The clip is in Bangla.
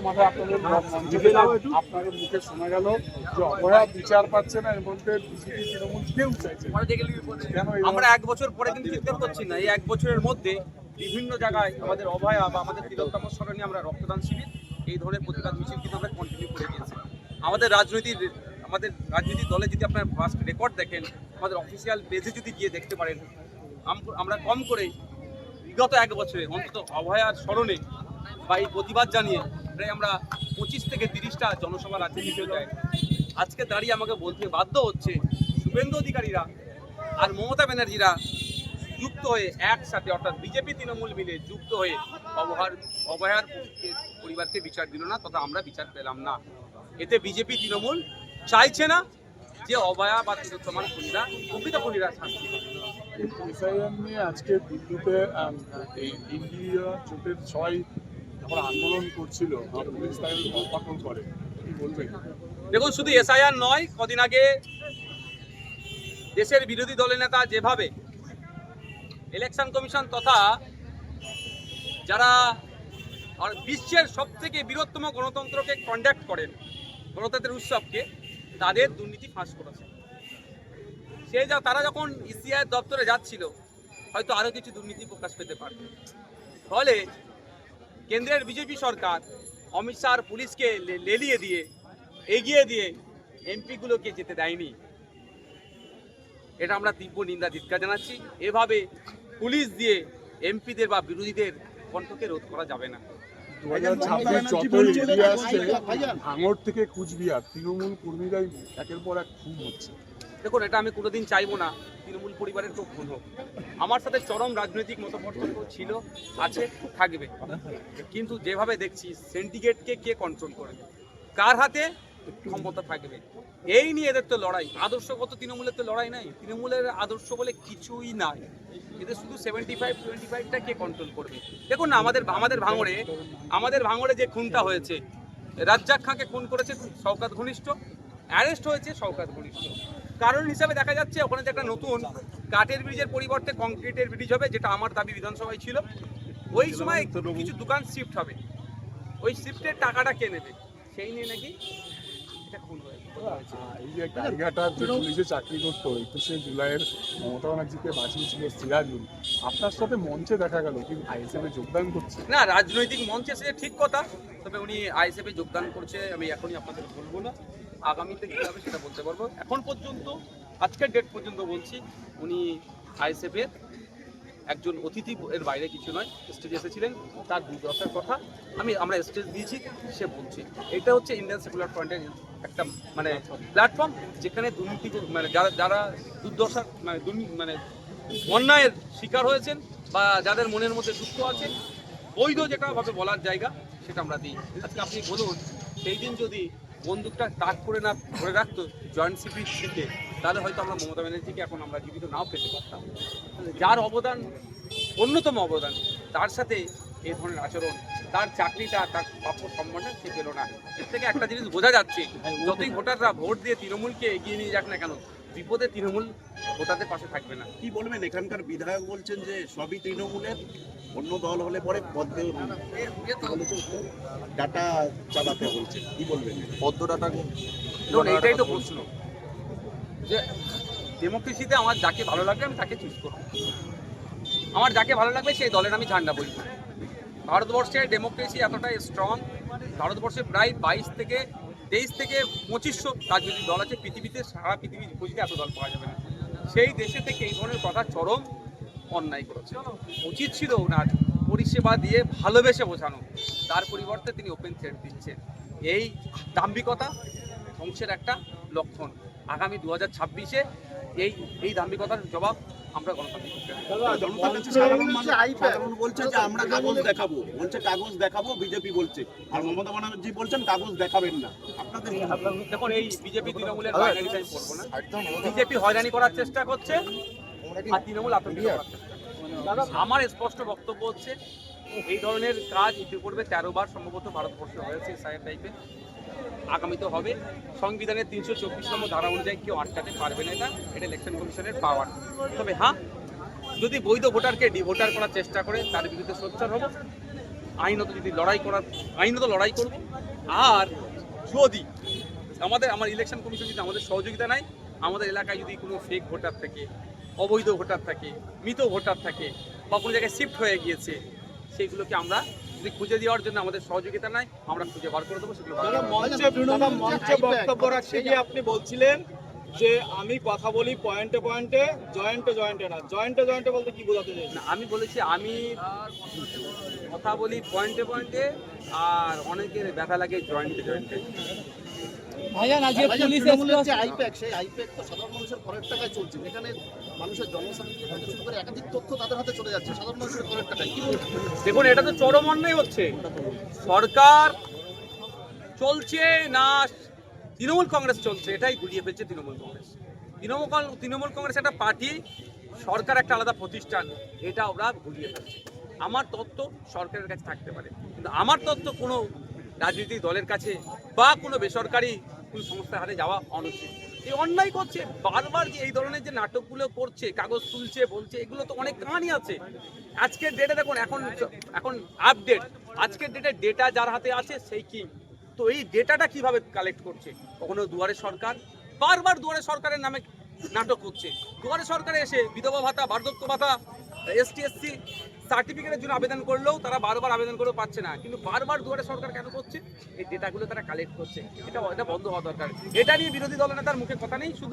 মাথায় আপনাদের আপনাদের মুখে শোনা গেল যে অভয়া বিচার পাচ্ছে না এর মধ্যে বিজেপি তৃণমূল কেউ চাইছে আমরা এক বছর পরে কিন্তু চিন্তা করছি না। এই এক বছরের মধ্যে বিভিন্ন জায়গায় আমাদের অভয়া বা আমাদের তিলোত্তম স্মরণে আমরা রক্তদান শিবির এই ধরনের প্রতিবাদ মিছিল কিন্তু আমরা কন্টিনিউ করে দিয়েছি। আমাদের রাজনৈতিক আমাদের রাজনৈতিক দলে যদি আপনার ফার্স্ট রেকর্ড দেখেন আমাদের অফিসিয়াল পেজে যদি গিয়ে দেখতে পারেন আম- আমরা কম করে বিগত এক বছরে অন্তত অভয়ার স্মরণে বা এই প্রতিবাদ জানিয়ে প্রায় আমরা পঁচিশ থেকে তিরিশটা জনসভা রাজ্যে দিতে যায় আজকে দাঁড়িয়ে আমাকে বলতে বাধ্য হচ্ছে শুভেন্দু অধিকারীরা আর মমতা ব্যানার্জিরা যুক্ত হয়ে একসাথে, অর্থাৎ বিজেপি, তৃণমূল মিলে যুক্ত হয়ে অবহার অবহার পরিবারকে বিচার দিল না, তথা আমরা বিচার পেলাম না। এতে বিজেপি, তৃণমূল চাইছে না যে অভয়া বা তিলোত্তমার খুনিরা, প্রকৃত খুনিরা শাস্তি আজকে দিল্লিতে ইন্ডিয়া সবাই যখন আন্দোলন করছিল পুলিশ দেখুন, শুধু এসআইআর নয়, কদিন আগে দেশের বিরোধী দলের নেতা যেভাবে ইলেকশন কমিশন তথা যারা আর বিশ্বের সব থেকে বৃহত্তম গণতন্ত্রকে কন্ডাক্ট করেন গণতন্ত্রের উৎসবকে, তাদের দুর্নীতি ফাঁস করেছে। সে যা, তারা যখন ইসিআই দপ্তরে যাচ্ছিল, হয়তো আরও কিছু দুর্নীতি প্রকাশ পেতে পারত ফলে কেন্দ্রের বিজেপি সরকার অমিত শাহ আর পুলিশকে লেলিয়ে দিয়ে এগিয়ে দিয়ে এমপিগুলোকে যেতে দেয়নি। এটা আমরা তীব্র নিন্দা ধিক্কার জানাচ্ছি। এভাবে পুলিশ দিয়ে এমপিদের বা বিরোধীদের কণ্ঠকে রোধ করা যাবে না। দু হাজার ছাব্বিশ যতই এগিয়ে আসছে ভাঙড় থেকে কুচবিহার তৃণমূল কর্মীরাই একের পর এক খুন হচ্ছে। দেখুন এটা আমি কোনোদিন চাইব না। তৃণমূল পরিবারের কেউ খুন হোক আমার সাথে চরম রাজনৈতিক মতপার্থক্য ছিল, আছে, থাকবে। কিন্তু যেভাবে দেখছি সেন্টিগেটকে কে কন্ট্রোল করবে কার হাতে? ক্ষমতা থাকবে। এই নিয়ে এদের তো লড়াই। আদর্শগত তৃণমূলের তো লড়াই নাই। তৃণমূলের আদর্শ বলে কিছুই নাই। এদের শুধু সেভেন্টি ফাইভ টোয়েন্টি ফাইভটা কে কন্ট্রোল করবে? দেখুন না, আমাদের আমাদের ভাঙড়ে আমাদের ভাঙড়ে যে খুনটা হয়েছে, রাজ্জাক খাঁকে খুন করেছে শওকাত ঘনিষ্ঠ অ্যারেস্ট হয়েছে শওকাত ঘনিষ্ঠ। কারণ হিসাবে দেখা যাচ্ছে ওখানে যে একটা নতুন কাঠের ব্রিজের পরিবর্তে কংক্রিটের ব্রিজ হবে যেটা আমার দাবি বিধানসভায় ছিল। ওই সময় কিছু দোকান শিফট হবে। ওই শিফটের টাকাটা কে নেবে? সেই নিয়ে নাকি এই যে যে পুলিশে চাকরি করতো একুশে জুলাইয়ের মমতা ব্যানার্জিকে বাঁচিয়েছিল সিরাজুল। আপনার সাথে মঞ্চে দেখা গেল কি আইএসএফে যোগদান করছে? না রাজনৈতিক মঞ্চে সে ঠিক কথা তবে উনি আইএসএফে যোগদান করছে আমি এখনই আপনাদের বলব না। আগামীতে কী হবে সেটা বলতে পারব। এখন পর্যন্ত, আজকের ডেট পর্যন্ত বলছি, উনি আইএসএফের একজন অতিথি এর বাইরে কিছু নয় স্টেজে এসেছিলেন, তার দুর্দশার কথা আমি, আমরা স্টেজ দিয়েছি, সে বলছি। এটা হচ্ছে ইন্ডিয়ান সেকুলার ফ্রন্টের একটা মানে প্ল্যাটফর্ম যেখানে দুর্নীতি মানে যারা যারা দুর্দশার মানে মানে অন্যায়ের শিকার হয়েছেন বা যাদের মনের মধ্যে দুঃখ আছে, বৈধ যেটা ভাবে বলার জায়গা সেটা আমরা দিই। আজকে আপনি বলুন, সেই দিন যদি বন্দুকটা তাক করে না ধরে রাখতো জয়েন্ট সিপির দিকে তাহলে হয়তো আমরা মমতা ব্যানার্জিকে এখন আমরা জীবিত নাও পেতে পারতাম। যার অবদান অন্যতম অবদান তার সাথে এই ধরনের আচরণ তার চাকরিটা তার প্রাপ্য সম্মানটা সে পেল না। এর থেকে একটা জিনিস বোঝা যাচ্ছে যতই ভোটাররা ভোট দিয়ে তৃণমূলকে এগিয়ে নিয়ে যাক না কেন বিপদে তৃণমূল ভোটারদের পাশে থাকবে না। কি বলবেন? এখানকার বিধায়ক বলছেন যে সবই তৃণমূলের অন্য দল হলে পরে পদ্মে ডাটা চালাতে বলছে। কি বলবেন? পদ্ম ডাটা এইটাই তো প্রশ্ন। যে ডেমোক্রেসিতে আমার যাকে ভালো লাগবে আমি তাকে চুজ করব। আমার যাকে ভালো লাগবে সেই দলের আমি ঝান্ডা বই ভারতবর্ষে ডেমোক্রেসি এতটাই স্ট্রং ভারতবর্ষে প্রায় বাইশ থেকে তেইশ থেকে পঁচিশশো তার যদি দল আছে, পৃথিবীতে, সারা পৃথিবীর খুঁজলে এত দল পাওয়া যাবে না। সেই দেশে থেকে এই ধরনের কথা চরম অন্যায় করেছে। উচিত ছিল ওনার পরিষেবা দিয়ে ভালোবেসে বোঝানো। তার পরিবর্তে তিনি ওপেন থ্রেড দিচ্ছেন। এই দাম্ভিকতা ধ্বংসের একটা লক্ষণ। আগামী দু হাজার ছাব্বিশে এই এই দাম্ভিকতার জবাব আমরা গণতান্ত্রিক পক্ষে দেব। জনতার কাছে সাধারণ মানুষ সাধারণ বলছে যে আমরা কাগজ দেখাবো বলছে কাগজ দেখাবো বিজেপি বলছে। আর মমতা ব্যানার্জি বলছেন কাগজ দেখাবেন না। আপনাদের দেখুন এই বিজেপি তৃণমূলের হয়রানি আমি করব না। বিজেপি হয়রানি করার চেষ্টা করছে আর তৃণমূল আতঙ্কিত চেষ্টা করছে। আমার স্পষ্ট বক্তব্য হচ্ছে এই ধরনের কাজ ইতিপূর্বে তেরো বার সম্ভবত ভারতবর্ষে হয়েছে সাহেব টাইপের আগামীতে হবে। সংবিধানের তিনশো চব্বিশ নম্বর ধারা অনুযায়ী কেউ আটকাতে পারবে না এটা। এটা ইলেকশন কমিশনের পাওয়ার তবে হ্যাঁ যদি বৈধ ভোটারকে ডিভোটার করার চেষ্টা করে, তার বিরুদ্ধে সোচ্চার হব। আইনত যদি লড়াই করার, আইনত লড়াই করব। আর যদি আমাদের, আমার ইলেকশন কমিশন যদি আমাদের সহযোগিতা নাই আমাদের এলাকায় যদি কোনো ফেক ভোটার থাকে, অবৈধ ভোটার থাকে, মৃত ভোটার থাকে, বা কোনো জায়গায় শিফট হয়ে গিয়েছে সেইগুলোকে আমরা যদি খুঁজে দেওয়ার জন্য আমাদের সহযোগিতা নাই আমরা খুঁজে বার করে দেবো সেগুলো দাদা দেবো। মঞ্চে মঞ্চে বক্তব্য রাখতে গিয়ে আপনি বলছিলেন যে আমি কথা বলি পয়েন্টে পয়েন্টে জয়েন্টে জয়েন্টে না জয়েন্টে জয়েন্টে বলতে কি বোঝাতে চাইছেন? না আমি বলেছি আমি কথা বলি পয়েন্টে পয়েন্টে আর অনেকের ব্যথা লাগে জয়েন্টে জয়েন্টে। ভাইজান আজকে পুলিশ আইপ্যাক সেই আইপ্যাক তো সাধারণ মানুষের করের টাকায় চলছে। এখানে মানুষের থেকে শুরু করে একাধিক তথ্য তাদের হাতে চলে যাচ্ছে সাধারণ মানুষের করের টাকায়। কি দেখুন এটা তো চরম অন্যায় হচ্ছে। সরকার চলছে না তৃণমূল কংগ্রেস চলছে এটাই গুলিয়ে ফেলছে তৃণমূল কংগ্রেস। তৃণমূল তৃণমূল কংগ্রেস একটা পার্টি সরকার একটা আলাদা প্রতিষ্ঠান এটা ওরা গুলিয়ে ফেলছে। আমার তত্ত্ব সরকারের কাছে থাকতে পারে। কিন্তু আমার তত্ত্ব কোনো রাজনৈতিক দলের কাছে বা কোনো বেসরকারি কোনো সংস্থার হাতে যাওয়া অনুচিত। এই অন্যায় করছে, বারবার যে এই ধরনের যে নাটকগুলো করছে, কাগজ তুলছে, বলছে, এগুলো তো অনেক কাহানি আছে। আজকের ডেটে দেখুন, এখন এখন আপডেট আজকের ডেটে ডেটা যার হাতে আছে সেই কি তো এই ডেটাটা কীভাবে কালেক্ট করছে? কখনো দুয়ারে সরকার? বারবার দুয়ারে সরকারের নামে নাটক হচ্ছে। দুয়ারে সরকারে এসে বিধবা ভাতা, বার্ধক্য ভাতা, এসটি, এসসি সার্টিফিকেটের জন্য আবেদন করলেও তারা বারবার আবেদন করেও পাচ্ছে না। কিন্তু বারবার দুয়ারে সরকার কেন করছে? এই ডেটাগুলো তারা কালেক্ট করছে। এটা এটা বন্ধ হওয়া দরকার। এটা নিয়ে বিরোধী দলনেতার মুখে কথা নেই। শুধু